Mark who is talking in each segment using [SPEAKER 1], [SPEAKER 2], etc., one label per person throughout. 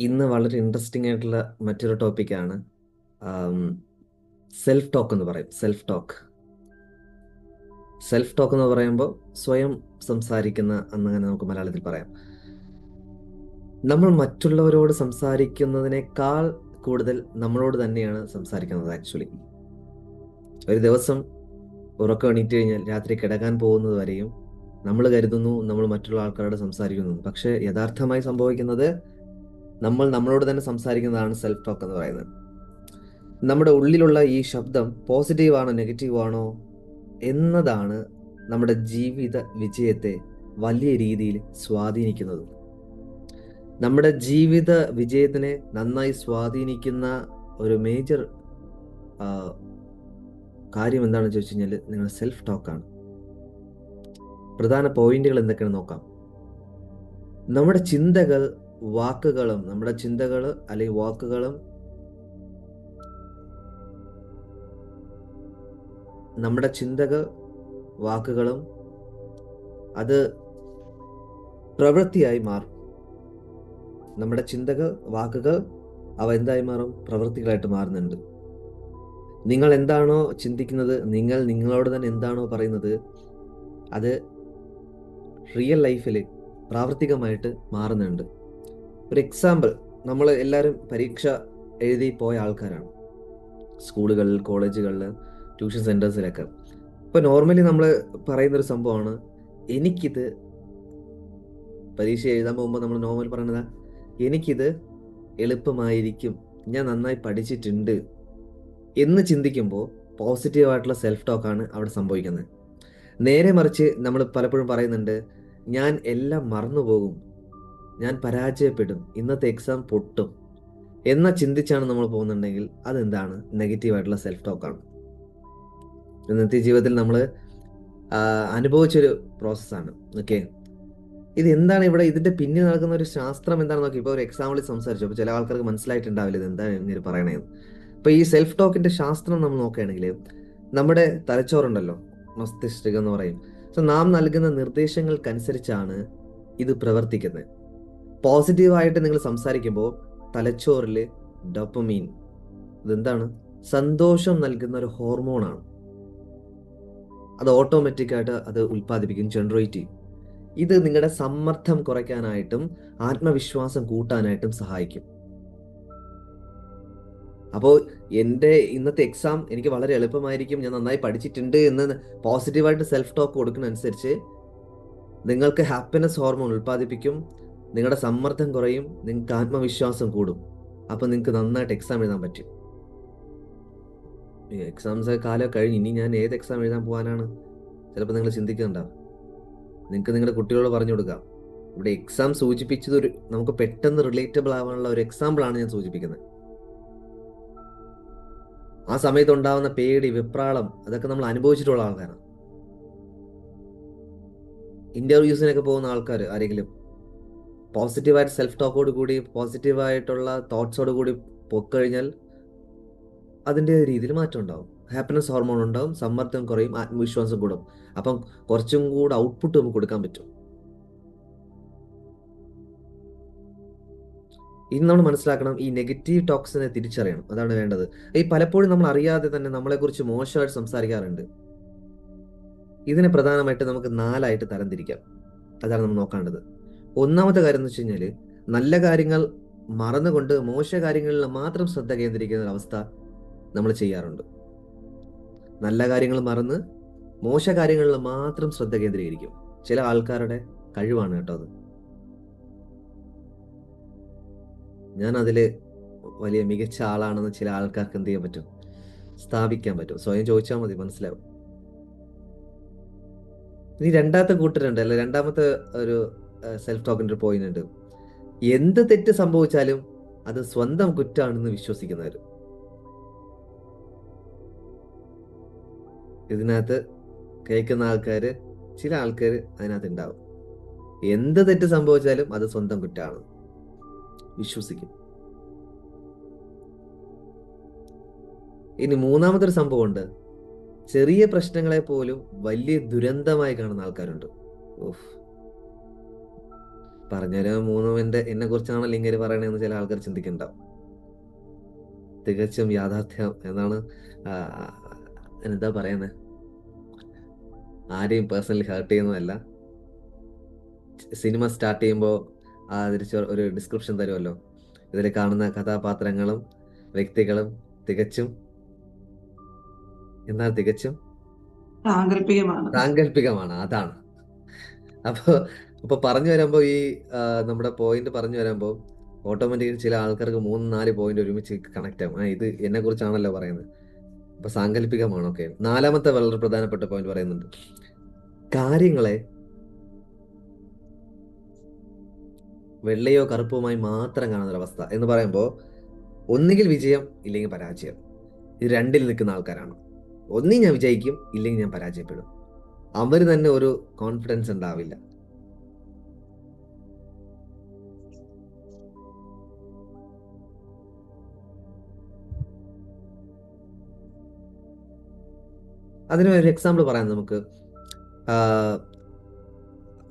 [SPEAKER 1] ഇന്ന് വളരെ ഇൻട്രസ്റ്റിംഗ് ആയിട്ടുള്ള മറ്റൊരു ടോപ്പിക്കാണ് സെൽഫ് ടോക്ക് എന്ന് പറയും സെൽഫ് ടോക്ക് സെൽഫ് ടോക്ക് എന്ന് പറയുമ്പോൾ സ്വയം സംസാരിക്കുന്ന എന്നങ്ങനെ നമുക്ക് മലയാളത്തിൽ പറയാം. നമ്മൾ മറ്റുള്ളവരോട് സംസാരിക്കുന്നതിനേക്കാൾ കൂടുതൽ നമ്മളോട് തന്നെയാണ് സംസാരിക്കുന്നത് ആക്ച്വലി ഒരു ദിവസം ഉറക്കം എണീറ്റ് കഴിഞ്ഞാൽ രാത്രി കിടക്കാൻ പോകുന്നത് വരെയും നമ്മൾ കരുതുന്നു നമ്മൾ മറ്റുള്ള ആൾക്കാരോട് സംസാരിക്കുന്നു. പക്ഷേ യഥാർത്ഥമായി സംഭവിക്കുന്നത് നമ്മൾ നമ്മളോട് തന്നെ സംസാരിക്കുന്നതാണ് സെൽഫ് ടോക്ക് എന്ന് പറയുന്നത്. നമ്മുടെ ഉള്ളിലുള്ള ഈ ശബ്ദം പോസിറ്റീവാണോ നെഗറ്റീവാണോ എന്നതാണ് നമ്മുടെ ജീവിത വിജയത്തെ വലിയ രീതിയിൽ സ്വാധീനിക്കുന്നത്. നമ്മുടെ ജീവിത വിജയത്തിനെ നന്നായി സ്വാധീനിക്കുന്ന ഒരു മേജർ കാര്യം എന്താണെന്ന് ചോദിച്ചു കഴിഞ്ഞാൽ നിങ്ങൾ സെൽഫ് ടോക്കാണ് പ്രധാന പോയിന്റുകൾ എന്തൊക്കെയാണ് നോക്കാം. നമ്മുടെ ചിന്തകൾ വാക്കുകളും നമ്മുടെ ചിന്തകൾ അല്ലെങ്കിൽ വാക്കുകളും നമ്മുടെ ചിന്തകൾ വാക്കുകളും അത് പ്രവൃത്തിയായി മാറും. നമ്മുടെ ചിന്തകൾ വാക്കുകൾ അവ എന്തായി മാറും? പ്രവൃത്തികളായിട്ട് മാറുന്നുണ്ട്. നിങ്ങൾ എന്താണോ ചിന്തിക്കുന്നത് നിങ്ങൾ നിങ്ങളോട് തന്നെ എന്താണോ പറയുന്നത് അത് റിയൽ ലൈഫിൽ പ്രാവർത്തികമായിട്ട് മാറുന്നുണ്ട്. ഒരു എക്സാമ്പിൾ നമ്മൾ എല്ലാവരും പരീക്ഷ എഴുതി പോയ ആൾക്കാരാണ്. സ്കൂളുകളിൽ കോളേജുകളിൽ ട്യൂഷൻ സെന്റേഴ്സിലൊക്കെ ഇപ്പോൾ നോർമലി നമ്മൾ പറയുന്നൊരു സംഭവമാണ് എനിക്കിത് പരീക്ഷ എഴുതാൻ പോകുമ്പോൾ നമ്മൾ നോർമൽ പറയുന്നത് എനിക്കിത് എളുപ്പമായിരിക്കും ഞാൻ നന്നായി പഠിച്ചിട്ടുണ്ട് എന്ന് ചിന്തിക്കുമ്പോൾ പോസിറ്റീവായിട്ടുള്ള സെൽഫ് ടോക്കാണ് അവിടെ സംഭവിക്കുന്നത്. നേരെ മറിച്ച് നമ്മൾ പലപ്പോഴും പറയുന്നുണ്ട് ഞാൻ എല്ലാം മറന്നു പോകും ഞാൻ പരാജയപ്പെടും. ഇന്നത്തെ എക്സാം പൊട്ടും. എന്ന ചിന്തിച്ചാണ് നമ്മൾ പോകുന്നുണ്ടെങ്കിൽ അതെന്താണ്? നെഗറ്റീവായിട്ടുള്ള സെൽഫ് ടോക്കാണ് ഇന്നത്തെ ജീവിതത്തിൽ നമ്മൾ അനുഭവിച്ചൊരു പ്രോസസ്സാണ് ഓക്കെ ഇത് എന്താണ് ഇവിടെ ഇതിന്റെ പിന്നിൽ നടക്കുന്ന ഒരു ശാസ്ത്രം എന്താണെന്ന് നോക്കി? ഇപ്പോൾ ഒരു എക്സാമ്പിളിൽ സംസാരിച്ചു. അപ്പോൾ ചില ആൾക്കാർക്ക് മനസ്സിലായിട്ടുണ്ടാവില്ല ഇത് എന്താണ് ഇങ്ങനെ പറയണേന്ന്. അപ്പോൾ ഈ സെൽഫ് ടോക്കിന്റെ ശാസ്ത്രം നമ്മൾ നോക്കുകയാണെങ്കിൽ നമ്മുടെ തലച്ചോറുണ്ടല്ലോ? മസ്തിഷ്കം എന്ന് പറയും. സോ നാം നൽകുന്ന നിർദ്ദേശങ്ങൾക്കനുസരിച്ചാണ് ഇത് പ്രവർത്തിക്കുന്നത്. പോസിറ്റീവായിട്ട് നിങ്ങൾ സംസാരിക്കുമ്പോൾ തലച്ചോറിൽ ഡപ്പമീൻ ഇതെന്താണ്? സന്തോഷം നൽകുന്ന ഒരു ഹോർമോണാണ്. അത് ഓട്ടോമാറ്റിക്കായിട്ട് അത് ഉൽപ്പാദിപ്പിക്കും ജനറേറ്റ് ചെയ്യും. ഇത് നിങ്ങളുടെ സമ്മർദ്ദം കുറയ്ക്കാനായിട്ടും ആത്മവിശ്വാസം കൂട്ടാനായിട്ടും സഹായിക്കും. അപ്പോൾ എന്റെ ഇന്നത്തെ എക്സാം എനിക്ക് വളരെ എളുപ്പമായിരിക്കും ഞാൻ നന്നായി പഠിച്ചിട്ടുണ്ട് എന്ന് പോസിറ്റീവായിട്ട് സെൽഫ് ടോക്ക് കൊടുക്കുന്നതനുസരിച്ച് നിങ്ങൾക്ക് ഹാപ്പിനെസ് ഹോർമോൺ ഉൽപ്പാദിപ്പിക്കും. നിങ്ങളുടെ സമ്മർദ്ദം കുറയും നിങ്ങൾക്ക് ആത്മവിശ്വാസം കൂടും. അപ്പം നിങ്ങൾക്ക് നന്നായിട്ട് എക്സാം എഴുതാൻ പറ്റും. എക്സാംസ് കാലം കഴിഞ്ഞ് ഇനി ഞാൻ ഏത് എക്സാം എഴുതാൻ പോകാനാണ്? ചിലപ്പോൾ നിങ്ങൾ ചിന്തിക്കുന്നുണ്ടാവും നിങ്ങൾക്ക് നിങ്ങളുടെ കുട്ടികളോട് പറഞ്ഞു കൊടുക്കാം. ഇവിടെ എക്സാം സൂചിപ്പിച്ചത് ഒരു നമുക്ക് പെട്ടെന്ന് റിലേറ്റബിൾ ആവാനുള്ള ഒരു എക്സാമ്പിളാണ് ഞാൻ സൂചിപ്പിക്കുന്നത്. ആ സമയത്ത് ഉണ്ടാവുന്ന പേടി വിപ്രാളം അതൊക്കെ നമ്മൾ അനുഭവിച്ചിട്ടുള്ള ആൾക്കാരാണ്. ഇന്റർവ്യൂസിനൊക്കെ പോകുന്ന ആൾക്കാർ ആരെങ്കിലും പോസിറ്റീവായിട്ട് സെൽഫ് ടോക്കോട് കൂടി പോസിറ്റീവായിട്ടുള്ള തോട്ട്സോട് കൂടി പൊക്കഴിഞ്ഞാൽ അതിന്റെ രീതിയിൽ മാറ്റം ഉണ്ടാവും. ഹാപ്പിനെസ് ഹോർമോൺ ഉണ്ടാകും സമ്മർദ്ദം കുറയും ആത്മവിശ്വാസം കൂടും. അപ്പം കുറച്ചും കൂടെ ഔട്ട്പുട്ട് നമുക്ക് കൊടുക്കാൻ പറ്റും. ഇനി നമ്മൾ മനസ്സിലാക്കണം ഈ നെഗറ്റീവ് ടോക്സിനെ തിരിച്ചറിയണം. അതാണ് വേണ്ടത്. ഈ പലപ്പോഴും നമ്മൾ അറിയാതെ തന്നെ നമ്മളെക്കുറിച്ച് മോശമായിട്ട് സംസാരിക്കാറുണ്ട്. ഇതിനെ പ്രധാനമായിട്ട് നമുക്ക് നാലായിട്ട് തരംതിരിക്കാം അതാണ് നമ്മൾ നോക്കേണ്ടത് ഒന്നാമത്തെ കാര്യം എന്ന് വെച്ച് കഴിഞ്ഞാൽ നല്ല കാര്യങ്ങൾ മറന്നുകൊണ്ട് മോശ കാര്യങ്ങളിൽ മാത്രം ശ്രദ്ധ കേന്ദ്രീകരിക്കുന്ന അവസ്ഥ നമ്മൾ ചെയ്യാറുണ്ട്. നല്ല കാര്യങ്ങൾ മറന്ന് മോശ കാര്യങ്ങളിൽ മാത്രം ശ്രദ്ധ കേന്ദ്രീകരിക്കും. ചില ആൾക്കാരുടെ കഴിവാണ് കേട്ടോ അത്. ഞാൻ അതിൽ വലിയ മികച്ച ആളാണെന്ന് ചില ആൾക്കാർക്ക് എന്ത് ചെയ്യാൻ പറ്റും? സ്ഥാപിക്കാൻ പറ്റും. സ്വയം ചോദിച്ചാൽ മതി മനസ്സിലാവും. ഇനി രണ്ടാമത്തെ കൂട്ടരുണ്ട് അല്ലെ രണ്ടാമത്തെ ഒരു സെൽഫ് ടോക്കിന്റെ ഒരു പോയിന്റ് ഉണ്ട്. എന്ത് തെറ്റ് സംഭവിച്ചാലും അത് സ്വന്തം കുറ്റാണെന്ന് വിശ്വസിക്കുന്നവർ ഇതിനകത്ത് കേൾക്കുന്ന ആൾക്കാർ ചില ആൾക്കാർ അതിനകത്ത് ഉണ്ടാവും. എന്ത് തെറ്റ് സംഭവിച്ചാലും അത് സ്വന്തം കുറ്റാണ്. വിശ്വസിക്കും. ഇനി മൂന്നാമത്തെ ഒരു സംഭവമുണ്ട് ചെറിയ പ്രശ്നങ്ങളെ പോലും വലിയ ദുരന്തമായി കാണുന്ന ആൾക്കാരുണ്ട്. ഓഫ്. പറഞ്ഞൊരു മൂന്ന് മിനിറ്റ് എന്നെ കുറിച്ചാണ് ലിംഗര് പറയണതെന്ന് ചില ആൾക്കാർ ചിന്തിക്കുന്നുണ്ടാവും തികച്ചും യാഥാർത്ഥ്യം എന്നാണ് എന്താ പറയുന്നത് ആരെയും പേഴ്സണലി ഹേർട്ട് ചെയ്യുന്നതല്ല. സിനിമ സ്റ്റാർട്ട് ചെയ്യുമ്പോൾ ആ തിരിച്ച് ഒരു ഡിസ്ക്രിപ്ഷൻ തരുമല്ലോ ഇതിൽ കാണുന്ന കഥാപാത്രങ്ങളും വ്യക്തികളും തികച്ചും എന്നാൽ തികച്ചും?
[SPEAKER 2] സാങ്കല്പികമാണ്.
[SPEAKER 1] സാങ്കല്പികമാണ് അതാണ്. അപ്പോൾ അപ്പോൾ പറഞ്ഞു വരുമ്പോൾ ഈ നമ്മുടെ പോയിന്റ് പറഞ്ഞു വരുമ്പോൾ ഓട്ടോമാറ്റിക്കലി ചില ആൾക്കാർക്ക് മൂന്ന് നാല് പോയിന്റ് ഒരുമിച്ച് കണക്ട് ആവും. ഇത് എന്നെ കുറിച്ചാണല്ലോ പറയുന്നത്. അപ്പൊ സാങ്കല്പികമാണ്? ഓക്കെ നാലാമത്തെ വളരെ പ്രധാനപ്പെട്ട പോയിന്റ് പറയുന്നുണ്ട്. കാര്യങ്ങളെ വെള്ളയോ കറുപ്പുമായി മാത്രം കാണുന്ന അവസ്ഥ എന്ന് പറയുമ്പോൾ ഒന്നുകിൽ വിജയം ഇല്ലെങ്കിൽ പരാജയം. ഇത് രണ്ടിൽ നിൽക്കുന്ന ആൾക്കാരാണ്. ഒന്നീ ഞാൻ വിജയിക്കും ഇല്ലെങ്കിൽ ഞാൻ പരാജയപ്പെടും. അവർ തന്നെ ഒരു കോൺഫിഡൻസ് ഉണ്ടാവില്ല. അതിന് ഒരു എക്സാമ്പിൾ പറയാം നമുക്ക്.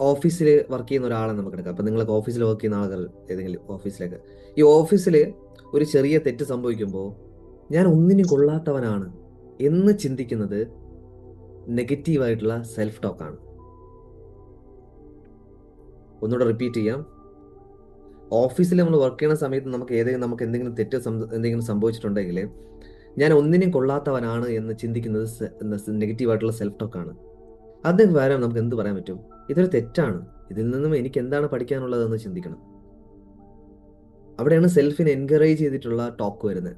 [SPEAKER 1] ഓഫീസിൽ വർക്ക് ചെയ്യുന്ന ഒരാളെ നമുക്ക് എടുക്കാം. അപ്പം നിങ്ങൾക്ക് ഓഫീസിൽ വർക്ക് ചെയ്യുന്ന ആളുകൾ ഏതെങ്കിലും ഓഫീസിലേക്ക് ഈ ഓഫീസിൽ ഒരു ചെറിയ തെറ്റ് സംഭവിക്കുമ്പോൾ ഞാൻ ഒന്നിനും കൊള്ളാത്തവനാണ് എന്ന് ചിന്തിക്കുന്നത് നെഗറ്റീവായിട്ടുള്ള സെൽഫ് ടോക്കാണ് ഒന്നുകൂടെ റിപ്പീറ്റ് ചെയ്യാം. ഓഫീസിൽ നമ്മൾ വർക്ക് ചെയ്യുന്ന സമയത്ത് നമുക്ക് ഏതെങ്കിലും നമുക്ക് എന്തെങ്കിലും തെറ്റ് എന്തെങ്കിലും സംഭവിച്ചിട്ടുണ്ടെങ്കിൽ ഞാൻ ഒന്നിനും കൊള്ളാത്തവനാണ് എന്ന് ചിന്തിക്കുന്നത് നെഗറ്റീവായിട്ടുള്ള സെൽഫ് ടോക്കാണ് അതിന് പകരം നമുക്ക് എന്ത് പറയാൻ പറ്റും? ഇതൊരു തെറ്റാണ്. ഇതിൽ നിന്നും എനിക്ക് എന്താണ് പഠിക്കാനുള്ളതെന്ന് ചിന്തിക്കണം. അവിടെയാണ് സെൽഫിനെ എൻകറേജ് ചെയ്തിട്ടുള്ള ടോക്ക് വരുന്നത്.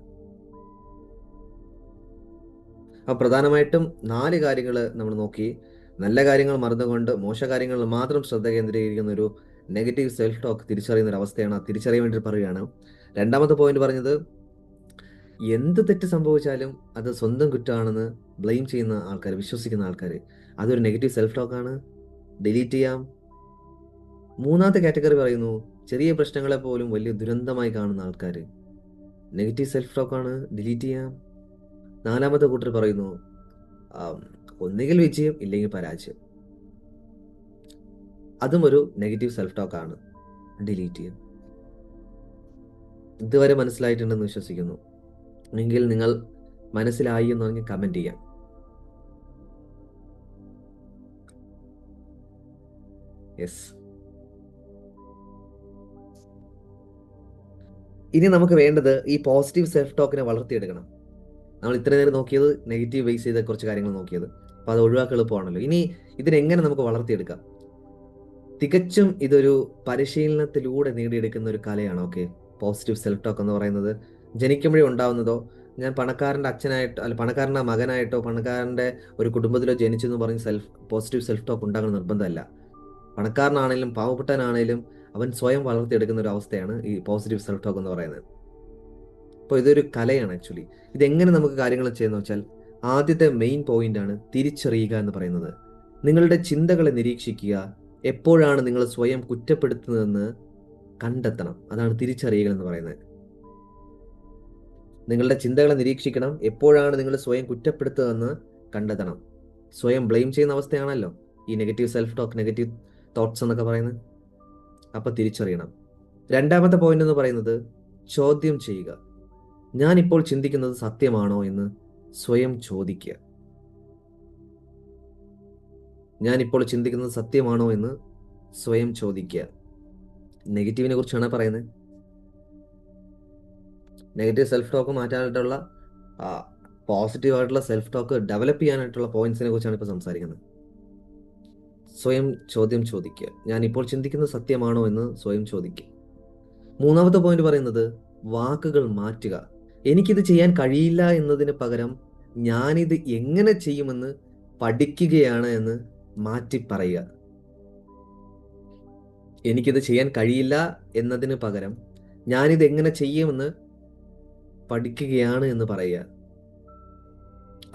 [SPEAKER 1] അപ്പൊ പ്രധാനമായിട്ടും നാല് കാര്യങ്ങൾ നമ്മൾ നോക്കി. നല്ല കാര്യങ്ങൾ മറന്നുകൊണ്ട് മോശ കാര്യങ്ങളിൽ മാത്രം ശ്രദ്ധ കേന്ദ്രീകരിക്കുന്ന ഒരു നെഗറ്റീവ് സെൽഫ് ടോക്ക് തിരിച്ചറിയുന്ന ഒരു അവസ്ഥയാണ് ആ തിരിച്ചറിയാൻ വേണ്ടി പറയുകയാണ്. രണ്ടാമത്തെ പോയിന്റ് പറഞ്ഞത് എന്ത് തെറ്റ് സംഭവിച്ചാലും അത് സ്വന്തം കുറ്റമാണെന്ന് ബ്ലെയിം ചെയ്യുന്ന ആൾക്കാർ വിശ്വസിക്കുന്ന ആൾക്കാർ അതൊരു നെഗറ്റീവ് സെൽഫ് ടോക്കാണ് ഡിലീറ്റ് ചെയ്യാം. മൂന്നാമത്തെ കാറ്റഗറി പറയുന്നു ചെറിയ പ്രശ്നങ്ങളെ പോലും വലിയ ദുരന്തമായി കാണുന്ന ആൾക്കാർ നെഗറ്റീവ് സെൽഫ് ടോക്കാണ് ഡിലീറ്റ് ചെയ്യാം. നാലാമത്തെ കൂട്ടർ പറയുന്നു ഒന്നുകിൽ വിജയം ഇല്ലെങ്കിൽ പരാജയം. അതും ഒരു നെഗറ്റീവ് സെൽഫ് ടോക്കാണ് ഡിലീറ്റ് ചെയ്യാം. ഇതുവരെ മനസ്സിലായിട്ടുണ്ടെന്ന് വിശ്വസിക്കുന്നു. എങ്കിൽ നിങ്ങൾ മനസ്സിലായി എന്ന് കമന്റ് ചെയ്യാം. യെസ് ഇനി നമുക്ക് വേണ്ടത് ഈ പോസിറ്റീവ് സെൽഫ് ടോക്കിനെ വളർത്തിയെടുക്കണം. നമ്മൾ ഇത്ര നേരം നോക്കിയത് നെഗറ്റീവ് ബേസ് ചെയ്ത കുറച്ച് കാര്യങ്ങൾ നോക്കിയത്. അപ്പോൾ അത് ഒഴിവാക്കാൻ എളുപ്പമാണല്ലോ. ഇനി ഇതിനെങ്ങനെ നമുക്ക് വളർത്തിയെടുക്കാം? തികച്ചും ഇതൊരു പരിശീലനത്തിലൂടെ നേടിയെടുക്കുന്ന ഒരു കലയാണ് ഓക്കെ പോസിറ്റീവ് സെൽഫ് ടോക്ക് എന്ന് പറയുന്നത്. ജനിക്കുമ്പോഴേ ഉണ്ടാവുന്നതോ ഞാൻ പണക്കാരന്റെ അച്ഛനായിട്ടോ അല്ല പണക്കാരന്റെ മകനായിട്ടോ പണക്കാരന്റെ ഒരു കുടുംബത്തിലോ ജനിച്ചു എന്ന് പറഞ്ഞ് സെൽഫ് പോസിറ്റീവ് സെൽഫ് ടോക്ക് ഉണ്ടാകണം നിർബന്ധമല്ല. പണക്കാരനാണേലും പാവപ്പെട്ടനാണേലും അവൻ സ്വയം വളർത്തിയെടുക്കുന്ന ഒരു അവസ്ഥയാണ് ഈ പോസിറ്റീവ് സെൽഫ് ടോക്ക് എന്ന് പറയുന്നത്. അപ്പോൾ ഇതൊരു കലയാണ് ആക്ച്വലി ഇതെങ്ങനെ നമുക്ക് കാര്യങ്ങൾ ചെയ്യുന്ന വെച്ചാൽ ആദ്യത്തെ മെയിൻ പോയിന്റ് ആണ് തിരിച്ചറിയുക എന്ന് പറയുന്നത്. നിങ്ങളുടെ ചിന്തകളെ നിരീക്ഷിക്കുക. എപ്പോഴാണ് നിങ്ങൾ സ്വയം കുറ്റപ്പെടുത്തുന്നതെന്ന് കണ്ടെത്തണം. അതാണ് തിരിച്ചറിയുക എന്ന് പറയുന്നത്. നിങ്ങളുടെ ചിന്തകളെ നിരീക്ഷിക്കണം. എപ്പോഴാണ് നിങ്ങൾ സ്വയം കുറ്റപ്പെടുത്തുന്നതെന്ന് കണ്ടെത്തണം. സ്വയം ബ്ലെയിം ചെയ്യുന്ന അവസ്ഥയാണല്ലോ ഈ negative self talk negative thoughts എന്നൊക്കെ പറയുന്നത്. അപ്പൊ തിരിച്ചറിയണം. രണ്ടാമത്തെ പോയിന്റ് എന്ന് പറയുന്നത് ചോദ്യം ചെയ്യുക. ഞാൻ ഇപ്പോൾ ചിന്തിക്കുന്നത് സത്യമാണോ എന്ന് സ്വയം ചോദിക്കുക. ഞാൻ ഇപ്പോൾ ചിന്തിക്കുന്നത് സത്യമാണോ എന്ന് സ്വയം ചോദിക്കുക. നെഗറ്റീവിനെ കുറിച്ചാണ് പറയുന്നത്. നെഗറ്റീവ് സെൽഫ് ടോക്ക് മാറ്റാനായിട്ടുള്ള പോസിറ്റീവ് ആയിട്ടുള്ള സെൽഫ് ടോക്ക് ഡെവലപ്പ് ചെയ്യാനായിട്ടുള്ള പോയിന്റ്സിനെ കുറിച്ചാണ് ഇപ്പോൾ സംസാരിക്കുന്നത്. സ്വയം ചോദ്യം ചോദിക്കുക. ഞാൻ ഇപ്പോൾ ചിന്തിക്കുന്നത് സത്യമാണോ എന്ന് സ്വയം ചോദിക്കുക. മൂന്നാമത്തെ പോയിന്റ് പറയുന്നത് വാക്കുകൾ മാറ്റുക. എനിക്കിത് ചെയ്യാൻ കഴിയില്ല എന്നതിന് പകരം ഞാനിത് എങ്ങനെ ചെയ്യുമെന്ന് പഠിക്കുകയാണ് എന്ന് മാറ്റി പറയുക. എനിക്കിത് ചെയ്യാൻ കഴിയില്ല എന്നതിന് പകരം ഞാനിത് എങ്ങനെ ചെയ്യുമെന്ന് പഠിക്കുകയാണ് എന്ന് പറയുക.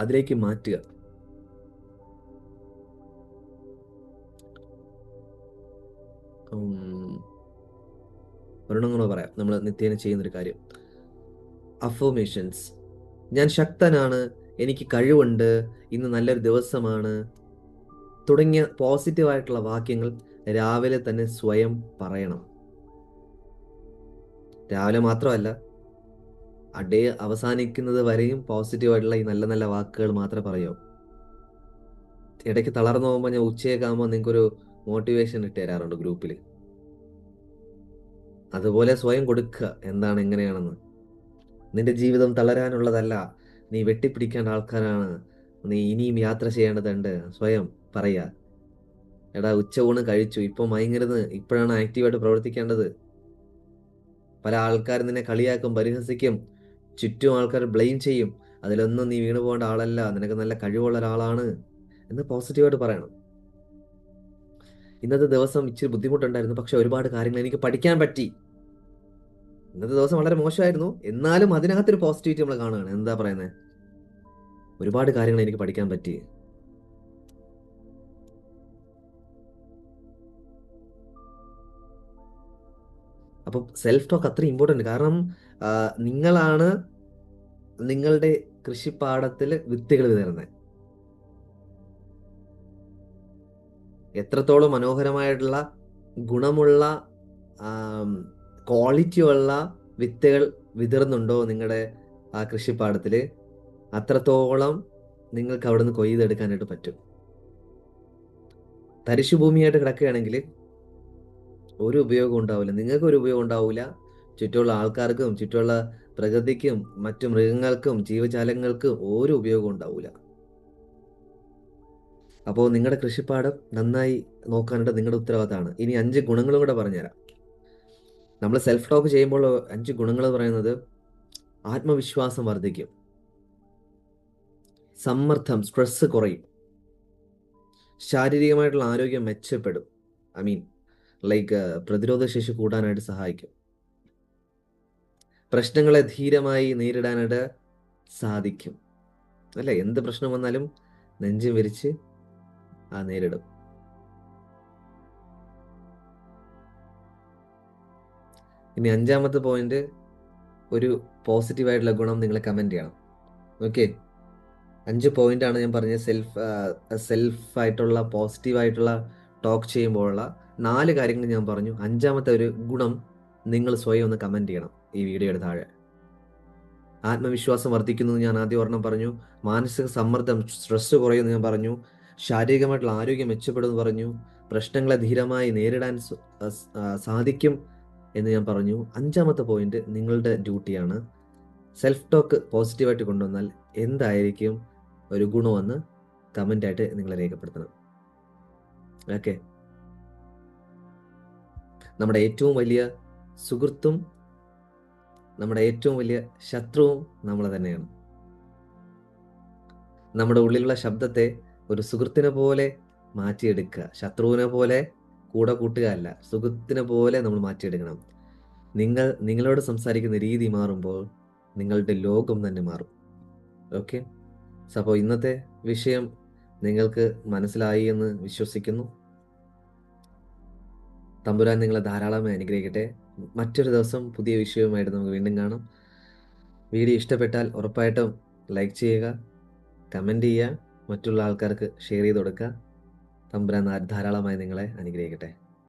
[SPEAKER 1] അതിലേക്ക് മാറ്റുക. ഒരെണ്ണങ്ങളോ ഒരെണ്ണം പറയാം. നമ്മൾ നിത്യേന ചെയ്യുന്നൊരു കാര്യം. അഫോമേഷൻസ് ഞാൻ ശക്തനാണ്. എനിക്ക് കഴിവുണ്ട്. ഇന്ന് നല്ലൊരു ദിവസമാണ്. തുടങ്ങിയ പോസിറ്റീവായിട്ടുള്ള വാക്യങ്ങൾ രാവിലെ തന്നെ സ്വയം പറയണം. രാവിലെ മാത്രമല്ല ആ അവസാനിക്കുന്നത് വരെയും പോസിറ്റീവായിട്ടുള്ള ഈ നല്ല നല്ല വാക്കുകൾ മാത്രമേ പറയൂ. ഇടയ്ക്ക് തളർന്നു പോകുമ്പോൾ ഞാൻ ഉച്ചയൊക്കെ ആകുമ്പോൾ നിങ്ങൾക്കൊരു മോട്ടിവേഷൻ ഇട്ട് തരാറുണ്ട് ഗ്രൂപ്പിൽ അതുപോലെ സ്വയം കൊടുക്കുക എന്താണ് എങ്ങനെയാണെന്ന്. നിന്റെ ജീവിതം തളരാനുള്ളതല്ല നീ വെട്ടിപ്പിടിക്കേണ്ട ആൾക്കാരാണ് നീ ഇനിയും യാത്ര ചെയ്യേണ്ടതുണ്ട് സ്വയം പറയുക. എടാ ഉച്ച ഊണ് കഴിച്ചു ഇപ്പം മയങ്ങരുത് ഇപ്പോഴാണ് ആക്റ്റീവായിട്ട് പ്രവർത്തിക്കേണ്ടത്. പല ആൾക്കാരും നിന്നെ കളിയാക്കും പരിഹസിക്കും ചുറ്റും ആൾക്കാർ ബ്ലെയിം ചെയ്യും. അതിലൊന്നും നീ വീണു പോകേണ്ട ആളല്ല. നിനക്ക് നല്ല കഴിവുള്ള ഒരാളാണ് എന്ന് പോസിറ്റീവായിട്ട് പറയണം. ഇന്നത്തെ ദിവസം ഇച്ചിരി ബുദ്ധിമുട്ടുണ്ടായിരുന്നു. പക്ഷെ ഒരുപാട് കാര്യങ്ങൾ എനിക്ക് പഠിക്കാൻ പറ്റി. ഇന്നത്തെ ദിവസം വളരെ മോശമായിരുന്നു. എന്നാലും അതിനകത്തൊരു പോസിറ്റിവിറ്റി നമ്മൾ കാണുകയാണ്. എന്താ പറയുന്നത് ഒരുപാട് കാര്യങ്ങൾ എനിക്ക് പഠിക്കാൻ പറ്റി. അപ്പോൾ സെൽഫ് ടോക്ക് അത്ര ഇമ്പോർട്ടന്റ് കാരണം നിങ്ങളാണ് നിങ്ങളുടെ കൃഷിപ്പാടത്തിൽ വിത്തുകൾ വിതരുന്നത് എത്രത്തോളം മനോഹരമായിട്ടുള്ള ഗുണമുള്ള ക്വാളിറ്റിയുള്ള വിത്തുകൾ വിതറുന്നുണ്ടോ നിങ്ങളുടെ ആ കൃഷിപ്പാടത്തിൽ അത്രത്തോളം നിങ്ങൾക്ക് അവിടെ നിന്ന് കൊയ്തെടുക്കാനായിട്ട് പറ്റും. തരിശുഭൂമിയായിട്ട് കിടക്കുകയാണെങ്കിൽ ഒരു ഉപയോഗം ഉണ്ടാവില്ല. നിങ്ങൾക്ക് ഒരു ഉപയോഗം ഉണ്ടാവില്ല. ചുറ്റുമുള്ള ആൾക്കാർക്കും ചുറ്റുമുള്ള പ്രകൃതിക്കും മറ്റു മൃഗങ്ങൾക്കും ജീവജാലങ്ങൾക്കും ഒരു ഉപയോഗം ഉണ്ടാവില്ല അപ്പോൾ നിങ്ങളുടെ കൃഷിപ്പാടം നന്നായി നോക്കാനായിട്ട് നിങ്ങളുടെ ഉത്തരവാദിത്തമാണ്. ഇനി അഞ്ച് ഗുണങ്ങളും കൂടെ പറഞ്ഞുതരാം. നമ്മൾ സെൽഫ് ടോക്ക് ചെയ്യുമ്പോൾ അഞ്ച് ഗുണങ്ങൾ പറയുന്നത് ആത്മവിശ്വാസം വർദ്ധിക്കും. സമ്മർദ്ദം സ്ട്രെസ് കുറയും. ശാരീരികമായിട്ടുള്ള ആരോഗ്യം മെച്ചപ്പെടും. ഐ മീൻ ലൈക്ക് പ്രതിരോധ ശേഷി കൂടാനായിട്ട് സഹായിക്കും. പ്രശ്നങ്ങളെ ധീരമായി നേരിടാനായിട്ട് സാധിക്കും. അല്ലേ? എന്ത് പ്രശ്നം വന്നാലും നെഞ്ചും വിരിച്ച് ആ നേരിടും. ഇനി അഞ്ചാമത്തെ പോയിന്റ് ഒരു പോസിറ്റീവായിട്ടുള്ള ഗുണം നിങ്ങൾ കമന്റ് ചെയ്യണം. ഓക്കെ അഞ്ച് പോയിന്റ് ആണ് ഞാൻ പറഞ്ഞത് സെൽഫ് സെൽഫ് ആയിട്ടുള്ള പോസിറ്റീവ് ആയിട്ടുള്ള ടോക്ക് ചെയ്യുമ്പോഴുള്ള നാല് കാര്യങ്ങൾ ഞാൻ പറഞ്ഞു. അഞ്ചാമത്തെ ഒരു ഗുണം നിങ്ങൾ സ്വയം ഒന്ന് കമന്റ് ചെയ്യണം. ഈ വീഡിയോയുടെ താഴെ. ആത്മവിശ്വാസം വർദ്ധിക്കുന്നു ഞാൻ ആദ്യം ഒരെണ്ണം പറഞ്ഞു. മാനസിക സമ്മർദ്ദം സ്ട്രെസ് കുറയുമെന്ന് ഞാൻ പറഞ്ഞു. ശാരീരികമായിട്ടുള്ള ആരോഗ്യം മെച്ചപ്പെടുമെന്ന് പറഞ്ഞു. പ്രശ്നങ്ങളെ ധീരമായി നേരിടാൻ സാധിക്കും എന്ന് ഞാൻ പറഞ്ഞു. അഞ്ചാമത്തെ പോയിന്റ് നിങ്ങളുടെ ഡ്യൂട്ടിയാണ് സെൽഫ് ടോക്ക് പോസിറ്റീവായിട്ട് കൊണ്ടുവന്നാൽ എന്തായിരിക്കും ഒരു ഗുണമെന്ന് കമന്റായിട്ട് നിങ്ങൾ രേഖപ്പെടുത്തണം. ഓക്കെ നമ്മുടെ ഏറ്റവും വലിയ സുഹൃത്തും നമ്മുടെ ഏറ്റവും വലിയ ശത്രുവും നമ്മൾ തന്നെയാണ്. നമ്മുടെ ഉള്ളിലുള്ള ശബ്ദത്തെ ഒരു സുഹൃത്തിനെ പോലെ മാറ്റിയെടുക്കുക. ശത്രുവിനെ പോലെ കൂടെ കൂട്ടുക അല്ല സുഹൃത്തിനെ പോലെ നമ്മൾ മാറ്റിയെടുക്കണം. നിങ്ങൾ നിങ്ങളോട് സംസാരിക്കുന്ന രീതി മാറുമ്പോൾ നിങ്ങളുടെ ലോകം തന്നെ മാറും. ഓക്കെ? അപ്പോൾ ഇന്നത്തെ വിഷയം നിങ്ങൾക്ക് മനസ്സിലായി എന്ന് വിശ്വസിക്കുന്നു. തമ്പുരാൻ നിങ്ങളെ ധാരാളമായി അനുഗ്രഹിക്കട്ടെ. മറ്റൊരു ദിവസം പുതിയ വിഷയവുമായിട്ട് നമുക്ക് വീണ്ടും കാണാം. വീഡിയോ ഇഷ്ടപ്പെട്ടാൽ ഉറപ്പായിട്ടും ലൈക്ക് ചെയ്യുക കമന്റ് ചെയ്യുക മറ്റുള്ള ആൾക്കാർക്ക് ഷെയർ ചെയ്ത് കൊടുക്കുക. തമ്പുരാൻ ധാരാളമായി നിങ്ങളെ അനുഗ്രഹിക്കട്ടെ.